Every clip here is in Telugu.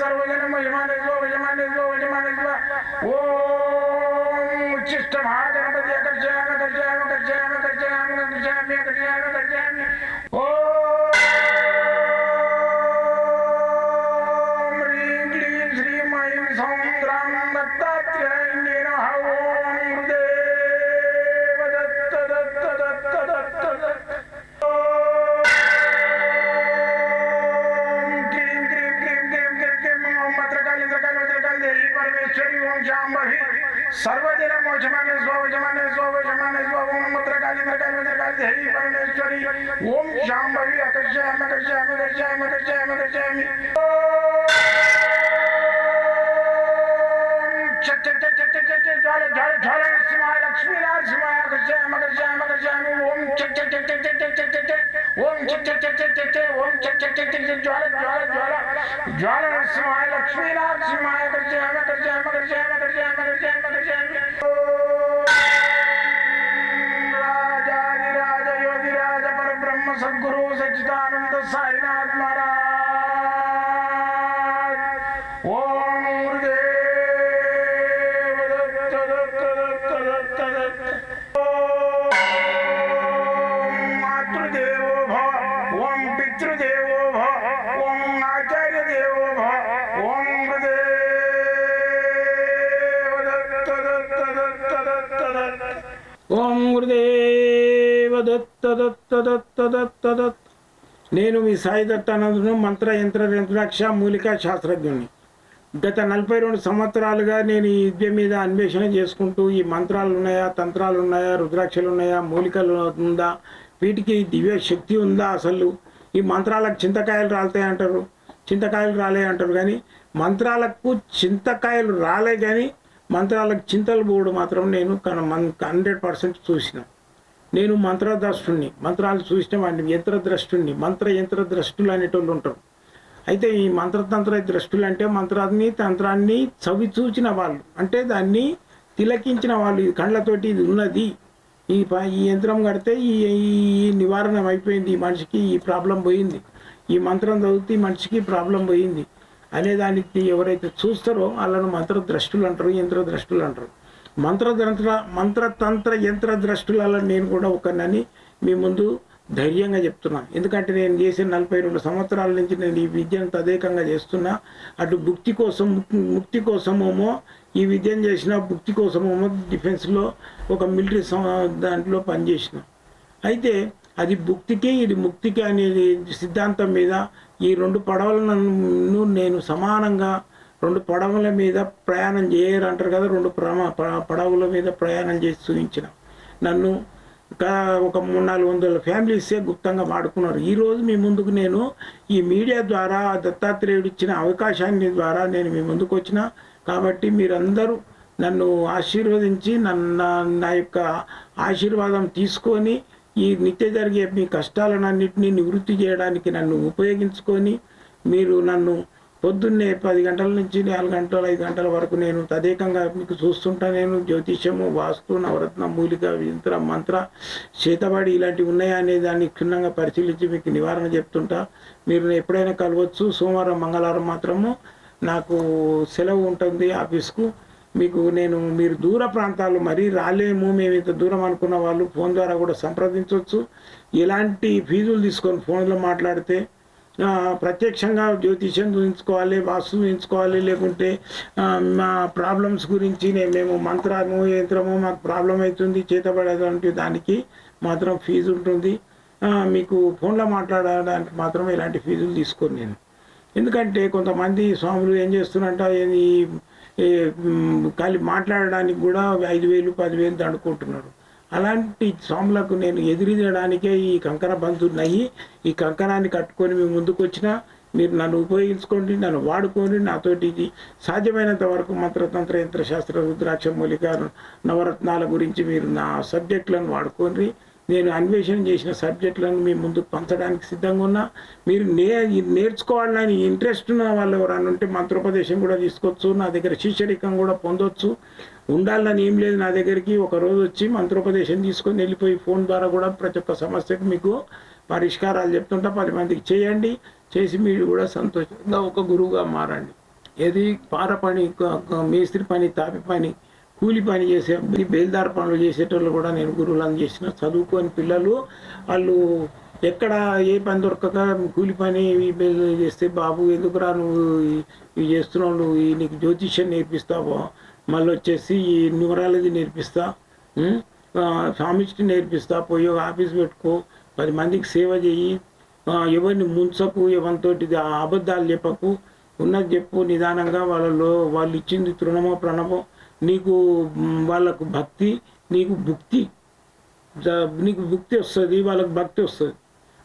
సర్వజనమ యమానస్వ యమానస్వ యమానస్వ ఓం ఉచ్చిష్ట మహాగణపతి అకర్షయామ కర్షయామ కర్షయామ కర్షయామ కర్షయామి కర్షయామ కర్షయామి ఓం देवी परमेश्वरी ओम शाम्भवी श्याम अकर्षयामि श्याम अकर्षयामि अकर्षयामि ज्वाल ज्वाल ज्वाल नरसिंहाय लक्ष्मी नरसिंहाय अकर्षयामि अकर्षयामि अकर्षयामि ओम चट चट चट चट चट चट ओम चट चट चट चट ओम चट चट चट चट ज्वाल ज्वाल ज्वाल ज्वाल नरसिंहाय लक्ष्मी नरसिंहाय अकर्षयामि अकर्षयामि अकर्षयामि अकर्षयामि अकर्षयामि తదత్ నేను మీ సాయి దత్తానందును మంత్ర యంత్ర యంత్రాక్ష మూలికా శాస్త్రజ్ఞుని గత నలభై రెండు సంవత్సరాలుగా నేను ఈ విద్య మీద అన్వేషణ చేసుకుంటూ ఈ మంత్రాలు ఉన్నాయా తంత్రాలు ఉన్నాయా రుద్రాక్షలు ఉన్నాయా మూలికలు ఉందా వీటికి దివ్య శక్తి ఉందా అసలు? ఈ మంత్రాలకు చింతకాయలు రాలుతాయి అంటారు. చింతకాయలు రాలే అంటారు కానీ మంత్రాలకు చింతకాయలు రాలే కానీ మంత్రాలకు చింతలు పోవడం మాత్రం నేను హండ్రెడ్ పర్సెంట్ చూసిన. నేను మంత్రద్రష్టుని మంత్రాలు చూసిన వాడిని యంత్రద్రష్టుణ్ణి మంత్ర యంత్రద్రష్టులు అనేటోళ్ళు ఉంటారు. అయితే ఈ మంత్రతంత్ర ద్రష్టులు అంటే మంత్రాన్ని తంత్రాన్ని చవి చూచిన వాళ్ళు. అంటే దాన్ని తిలకించిన వాళ్ళు. ఇది కళ్ళతోటి ఇది ఉన్నది. ఈ ప- ఈ యంత్రం కడితే ఈ ఈ నివారణ అయిపోయింది ఈ మనిషికి ఈ ప్రాబ్లం పోయింది. ఈ మంత్రం చదివితే ఈ మనిషికి ప్రాబ్లం పోయింది. అనే దానికి ఎవరైతే చూస్తారో వాళ్ళను మంత్రద్రష్టులు అంటారు యంత్రద్రష్టులు అంటారు. మంత్రతంత్ర మంత్రతంత్ర యంత్ర ద్రష్టులలో నేను కూడా ఒకనని మీ ముందు ధైర్యంగా చెప్తున్నాను. ఎందుకంటే నేను చేసిన నలభై రెండు సంవత్సరాల నుంచి నేను ఈ విద్యను తదేకంగా చేస్తున్నా. అటు భుక్తి కోసం ముక్తి కోసమేమో ఈ విద్యను చేసిన భుక్తి కోసమేమో డిఫెన్స్లో ఒక మిలిటరీ దాంట్లో పనిచేసిన. అయితే అది భుక్తికి ఇది ముక్తికి అనేది సిద్ధాంతం మీద ఈ రెండు పడవలను నేను సమానంగా రెండు పడవల మీద ప్రయాణం చేయరు అంటారు కదా రెండు ప్రమా పడవల మీద ప్రయాణం చేసి చూపించిన. నన్ను ఇంకా ఒక మూడు నాలుగు వందల ఫ్యామిలీసే గుప్తంగా వాడుకున్నారు. ఈరోజు మీ ముందుకు నేను ఈ మీడియా ద్వారా దత్తాత్రేయుడు ఇచ్చిన అవకాశాన్ని ద్వారా నేను మీ ముందుకు వచ్చిన. కాబట్టి మీరందరూ నన్ను ఆశీర్వదించి నన్ను నా యొక్క ఆశీర్వాదం తీసుకొని ఈ నిత్య జరిగే మీ కష్టాలన్నింటినీ నివృత్తి చేయడానికి నన్ను ఉపయోగించుకొని మీరు నన్ను పొద్దున్నే పది గంటల నుంచి నాలుగు గంటల ఐదు గంటల వరకు నేను తదేకంగా మీకు చూస్తుంటా నేను. జ్యోతిష్యము వాస్తు నవరత్న మూలిక యంత్ర మంత్ర చేతబడి ఇలాంటివి ఉన్నాయా అనే దాన్ని క్షుణ్ణంగా పరిశీలించి మీకు నివారణ చెప్తుంటా. మీరు ఎప్పుడైనా కలవచ్చు. సోమవారం మంగళవారం మాత్రము నాకు సెలవు ఉంటుంది ఆఫీస్కు. మీకు నేను మీరు దూర ప్రాంతాలు మరీ రాలేము. మేము ఇంత దూరం అనుకున్న వాళ్ళు ఫోన్ ద్వారా కూడా సంప్రదించవచ్చు. ఎలాంటి ఫీజులు తీసుకొని ఫోన్లో మాట్లాడితే ప్రత్యక్షంగా జ్యోతిష్యం చూపించుకోవాలి వాస్తు చూపించుకోవాలి లేకుంటే మా ప్రాబ్లమ్స్ గురించి నేను మేము మంత్రము యంత్రము మాకు ప్రాబ్లం అవుతుంది చేతబడేటువంటి దానికి మాత్రం ఫీజు ఉంటుంది. మీకు ఫోన్లో మాట్లాడడానికి మాత్రం ఇలాంటి ఫీజులు తీసుకోను నేను. ఎందుకంటే కొంతమంది స్వాములు ఏం చేస్తున్నారంట ఈ ఈ, ఖాళీ మాట్లాడడానికి కూడా ఐదు వేలు పదివేలు దండుకుంటున్నారు. అలాంటి స్వాములకు నేను ఎదిరించడానికే ఈ కంకణ బంధువున్నయి ఈ కంకణాన్ని కట్టుకొని మీ ముందుకు వచ్చిన మీరు నన్ను ఉపయోగించుకోండి నన్ను వాడుకోండి నాతోటి ఇది సాధ్యమైనంత వరకు మంత్రతంత్ర యంత్ర శాస్త్ర రుద్రాక్ష మూలిక నవరత్నాల గురించి మీరు నా సబ్జెక్టులను వాడుకోండి. నేను అన్వేషణ చేసిన సబ్జెక్టులను మీ ముందు పంచడానికి సిద్ధంగా ఉన్నా. మీరు నే నేర్చుకోవాలని ఇంట్రెస్ట్ ఉన్న వాళ్ళు ఎవరైనా ఉంటే మంత్రోపదేశం కూడా తీసుకోవచ్చు నా దగ్గర శిష్యరికం కూడా పొందొచ్చు. ఉండాలని ఏం లేదు నా దగ్గరికి. ఒక రోజు వచ్చి మంత్రోపదేశం తీసుకొని వెళ్ళిపోయి ఫోన్ ద్వారా కూడా ప్రతి ఒక్క సమస్యకు మీకు పరిష్కారాలు చెప్తుంటా. పది మందికి చేయండి. చేసి మీరు కూడా సంతోషంగా ఒక గురువుగా మారండి. ఏది పార పని మేస్త్రి పని తాపి పని కూలి పని చేసే బేల్దార్ పనులు చేసేటోళ్ళు కూడా నేను గురువులను చేసిన చదువుకొని పిల్లలు వాళ్ళు ఎక్కడ ఏ పని దొరకక కూలి పని చేస్తే బాబు ఎందుకురా నువ్వు ఇవి చేస్తున్నావు నువ్వు ఈ నీకు జ్యోతిష్యం నేర్పిస్తావో మళ్ళీ వచ్చేసి ఈ న్యూరాలజీ నేర్పిస్తా ఉం? నేర్పిస్తా పోయి ఒక ఆఫీస్ పెట్టుకో పది మందికి సేవ చెయ్యి ఎవరిని ముంచకు ఎవరితోటి అబద్ధాలు చెప్పకు ఉన్నది చెప్పు నిదానంగా వాళ్ళలో వాళ్ళు ఇచ్చింది తృణమో ప్రణమో నీకు వాళ్ళకు భక్తి నీకు భుక్తి. నీకు భుక్తి వస్తుంది వాళ్ళకు భక్తి వస్తుంది.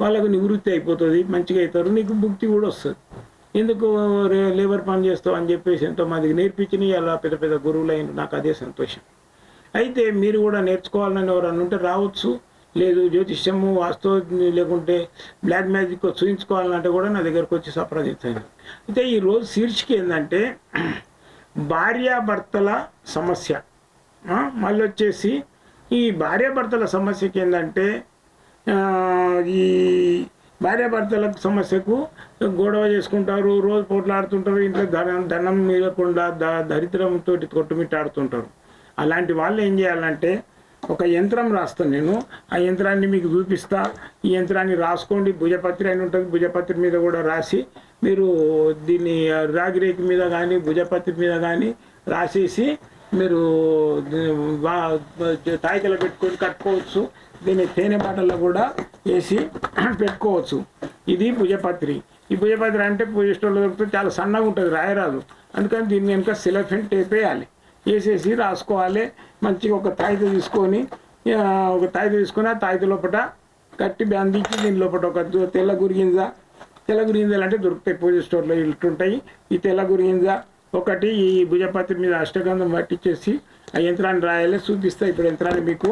వాళ్ళకు నివృత్తి అయిపోతుంది మంచిగా అవుతారు నీకు భుక్తి కూడా వస్తుంది. ఎందుకు రే- లేబర్ పని చేస్తావు అని చెప్పేసి ఎంతో మందికి నేర్పించిన అలా పెద్ద పెద్ద గురువులు అయిన నాకు అదే సంతోషం. అయితే మీరు కూడా నేర్చుకోవాలని ఎవరన్నా ఉంటే రావచ్చు. లేదు జ్యోతిష్యము వాస్తు లేకుంటే బ్లాక్ మ్యాజిక్ చూయించుకోవాలంటే కూడా నా దగ్గరకు వచ్చి సంప్రదించండి. అయితే ఈరోజు శీర్షిక ఏంటంటే భార్యాభర్తల సమస్య. మళ్ళీ వచ్చేసి ఈ భార్యాభర్తల సమస్యకి ఏంటంటే ఈ భార్యాభర్తల సమస్యకు గొడవ చేసుకుంటారు రోజు పోట్లాడుతుంటారు ఇంట్లో ధనం ధనం మిగలకుండా ద దరిద్రంతో కొట్టుమిట్టాడుతుంటారు. అలాంటి వాళ్ళు ఏం చేయాలంటే ఒక యంత్రం రాస్తాను నేను. ఆ యంత్రాన్ని మీకు చూపిస్తా. ఈ యంత్రాన్ని రాసుకోండి. భుజపత్రి అని ఉంటుంది. భుజపత్రి మీద కూడా రాసి మీరు దీన్ని రాగిరేకి మీద కానీ భుజపత్రి మీద కానీ రాసేసి మీరు తాయికలు పెట్టుకొని కట్టుకోవచ్చు. దీన్ని తేనె బాటల్లో కూడా వేసి పెట్టుకోవచ్చు. ఇది భుజపత్రి. ఈ భుజపత్రి అంటే పూజ స్టోర్లో దొరికితే చాలా సన్నగా ఉంటుంది. రాయరాదు. అందుకని దీన్ని వెనుక సిలఫెంట్ టేప్ వేయాలి. వేసేసి రాసుకోవాలి. మంచిగా ఒక తాయిత తీసుకొని ఒక తాయిత తీసుకొని ఆ తాయిత లోపల కట్టి బంధించి దీని లోపల ఒక తెల్ల గురిగింజ తెల్ల గురిగింజలు అంటే దొరుకుతాయి పూజ స్టోర్లో ఇట్లుంటాయి. ఈ తెల్ల గురిగింజ ఒకటి ఈ భుజపత్రి మీద అష్టగంధం పట్టించేసి ఆ యంత్రాన్ని రాయాలి. చూపిస్తాయి ఇప్పుడు యంత్రాన్ని మీకు.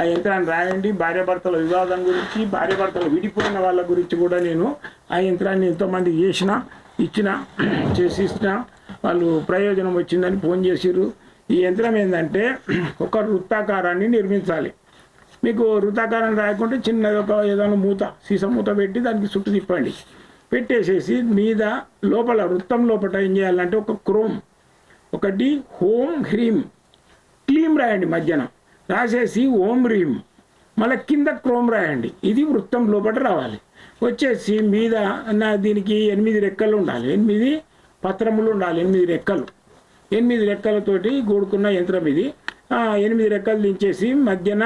ఆ యంత్రాన్ని రాయండి. భార్యాభర్తల వివాదం గురించి భార్యాభర్తలు విడిపోయిన వాళ్ళ గురించి కూడా నేను ఆ యంత్రాన్ని ఎంతోమంది చేసిన ఇచ్చిన చేసి ఇచ్చిన వాళ్ళు ప్రయోజనం వచ్చిందని ఫోన్ చేసిర్రు. ఈ యంత్రం ఏంటంటే ఒక వృత్తాకారాన్ని నిర్మించాలి. మీకు వృత్తాకారం రాయకుంటే చిన్నది ఒక ఏదైనా మూత సీసా మూత పెట్టి దానికి చుట్టూ తిప్పండి. పెట్టేసేసి మీద లోపల వృత్తం లోపల ఏం చేయాలంటే ఒక క్రోమ్ ఒకటి హోం హ్రీమ్ క్లీమ్ రాయండి మధ్యన రాసేసి ఓం హ్రీమ్ మళ్ళీ కింద క్రోమ్ రాయండి. ఇది వృత్తం లోపల రావాలి. వచ్చేసి మీద నా దీనికి ఎనిమిది రెక్కలు ఉండాలి. ఎనిమిది పత్రములు ఉండాలి ఎనిమిది రెక్కలు. ఎనిమిది రెక్కలతోటి కూడుకున్న యంత్రం ఇది. ఎనిమిది రెక్కలు దించేసి మధ్యన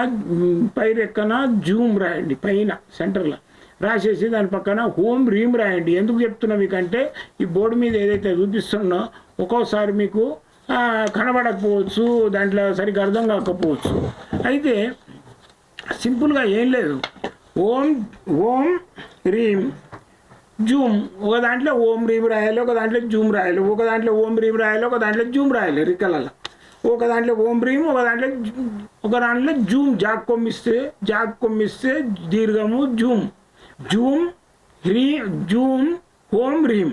పై రెక్కన జూమ్ రాయండి పైన సెంటర్లో. రాసేసి దాని పక్కన హోమ్ రీమ్ రాయండి. ఎందుకు చెప్తున్నా మీకంటే ఈ బోర్డు మీద ఏదైతే చూపిస్తున్నో ఒక్కోసారి మీకు కనబడకపోవచ్చు దాంట్లో సరిగ్గా అర్థం కాకపోవచ్చు. అయితే సింపుల్గా ఏం లేదు. ఓం ఓం రీమ్. జూమ్ ఒక దాంట్లో ఓం రీమ్ రాయాలి ఒక దాంట్లో జూమ్ రాయాలి ఒక దాంట్లో ఓం రీమ్ రాయాలి ఒక దాంట్లో జూమ్ రాయాలి రికలలో ఒక దాంట్లో ఓం రీమ్ ఒక దాంట్లో ఒక దాంట్లో జూమ్ జాక్ కొమ్మిస్తే జాక్ కొమ్మిస్తే దీర్ఘము జూమ్. జూమ్ హ్రీ జూమ్ హోమ్ రీమ్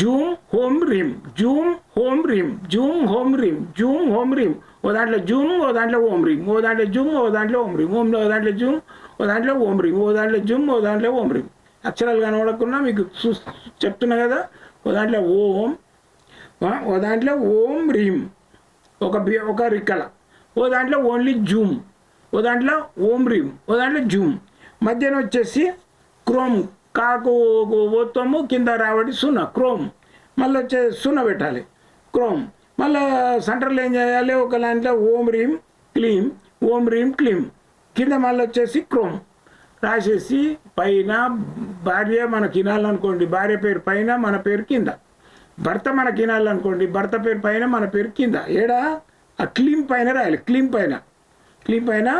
జూమ్ హోమ్ రిమ్ జూమ్ హోమ్ రిమ్ జూమ్ హోమ్ రిమ్ జూమ్ హోమ్ రీమ్ ఓ దాంట్లో జూమ్ ఓ దాంట్లో ఓం రీమ్ ఓ దాంట్లో జూమ్ ఓ దాంట్లో ఓం రీమ్ ఓం ఓ దాంట్లో జూమ్ ఓ దాంట్లో ఓం రీమ్ ఓ దాంట్లో జూమ్ ఓ దాంట్లో ఓం రీమ్ అక్షరాలు కనబడకుండా మీకు చూ చెప్తున్నా కదా ఓ దాంట్లో ఓం ఓ దాంట్లో ఓం రీమ్ ఒక బి- ఒక రిక్కల ఓ దాంట్లో ఓన్లీ జూమ్ ఓ దాంట్లో ఓం రీమ్ ఓ దాంట్లో జూమ్. మధ్యన వచ్చేసి క్రోమ్ కాకు ఓత్వము కింద రావడి సున్న క్రోమ్. మళ్ళీ వచ్చే సున్న పెట్టాలి క్రోమ్. మళ్ళీ సెంటర్లో ఏం చేయాలి? ఒక దాంట్లో ఓం రీమ్ క్లీమ్ ఓం రీమ్ క్లీమ్. కింద మళ్ళీ వచ్చేసి క్రోమ్. రాసేసి పైన భార్య మన కినాలనుకోండి భార్య పేరు పైన మన పేరు కింద. భర్త మన కినాలనుకోండి భర్త పేరు పైన మన పేరు కింద. ఏడా? ఆ క్లీమ్ పైన రాయాలి క్లీమ్ పైన. క్లీమ్ పైన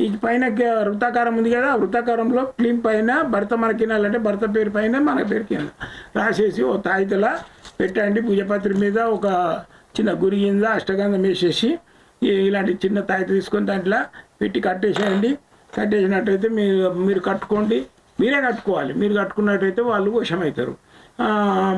ఈ పైన వృత్తాకారం ఉంది కదా వృత్తాకారంలో క్లీమ్ పైన భర్త మన కినాలంటే భర్త పేరు పైన మన పేరు కింద. రాసేసి ఓ తాయితల పెట్టండి పూజపత్రి మీద ఒక చిన్న గురి కింద అష్టగంధం వేసేసి ఇలాంటి చిన్న తాయిత తీసుకొని దాంట్లో పెట్టి కట్టేసేయండి. కట్టేసినట్టయితే మీరు మీరు కట్టుకోండి. మీరే కట్టుకోవాలి. మీరు కట్టుకున్నట్టయితే వాళ్ళు వశమవుతారు.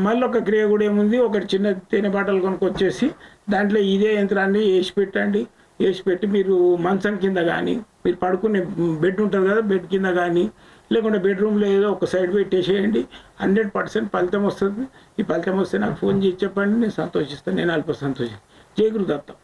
మళ్ళీ ఒక క్రియ కూడా ఏముంది? ఒకటి చిన్న తేనె బాటలు కొనుక్కొచ్చేసి దాంట్లో ఇదే యంత్రాన్ని వేసి పెట్టండి. వేసి పెట్టి మీరు మంచం కింద కానీ మీరు పడుకునే బెడ్ ఉంటుంది కదా బెడ్ కింద కానీ లేకుంటే బెడ్రూమ్లో ఏదో ఒక సైడ్ పెట్టేసేయండి. హండ్రెడ్ పర్సెంట్ ఫలితం వస్తుంది. ఈ ఫలితం వస్తే నాకు ఫోన్ చేసి చెప్పండి. నేను సంతోషిస్తాను. నేను అల్ప సంతోషిస్తాను జయగురు దత్తం